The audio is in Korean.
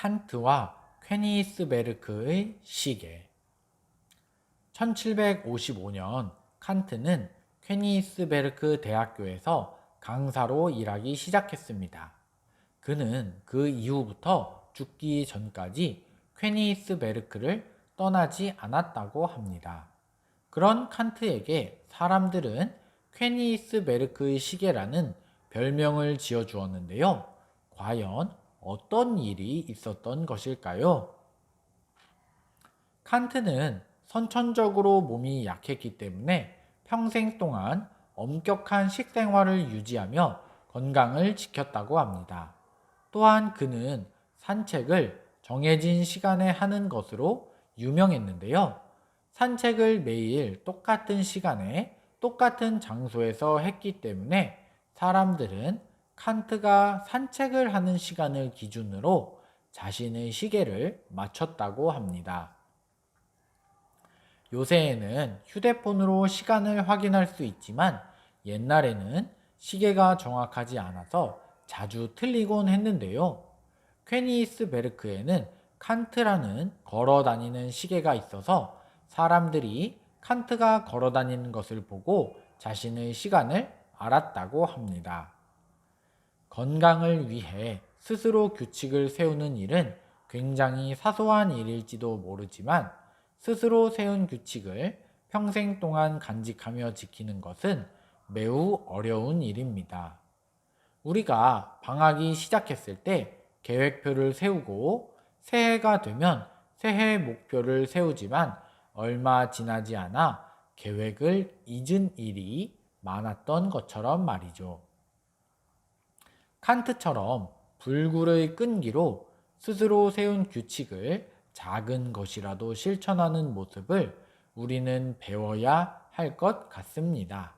칸트와 퀘니스베르크의 시계 1755년 칸트는 퀘니스베르크 대학교에서 강사로 일하기 시작했습니다. 그는 그 이후부터 죽기 전까지 퀘니스베르크를 떠나지 않았다고 합니다. 그런 칸트에게 사람들은 퀘니스베르크의 시계라는 별명을 지어 주었는데요. 과연 어떤 일이 있었던 것일까요? 칸트는 선천적으로 몸이 약했기 때문에 평생 동안 엄격한 식생활을 유지하며 건강을 지켰다고 합니다. 또한 그는 산책을 정해진 시간에 하는 것으로 유명했는데요. 산책을 매일 똑같은 시간에 똑같은 장소에서 했기 때문에 사람들은 칸트가 산책을 하는 시간을 기준으로 자신의 시계를 맞췄다고 합니다. 요새에는 휴대폰으로 시간을 확인할 수 있지만 옛날에는 시계가 정확하지 않아서 자주 틀리곤 했는데요. 퀘니스베르크에는 칸트라는 걸어 다니는 시계가 있어서 사람들이 칸트가 걸어 다니는 것을 보고 자신의 시간을 알았다고 합니다. 건강을 위해 스스로 규칙을 세우는 일은 굉장히 사소한 일일지도 모르지만 스스로 세운 규칙을 평생 동안 간직하며 지키는 것은 매우 어려운 일입니다. 우리가 방학이 시작했을 때 계획표를 세우고 새해가 되면 새해 목표를 세우지만 얼마 지나지 않아 계획을 잊은 일이 많았던 것처럼 말이죠. 칸트처럼 불굴의 끈기로 스스로 세운 규칙을 작은 것이라도 실천하는 모습을 우리는 배워야 할 것 같습니다.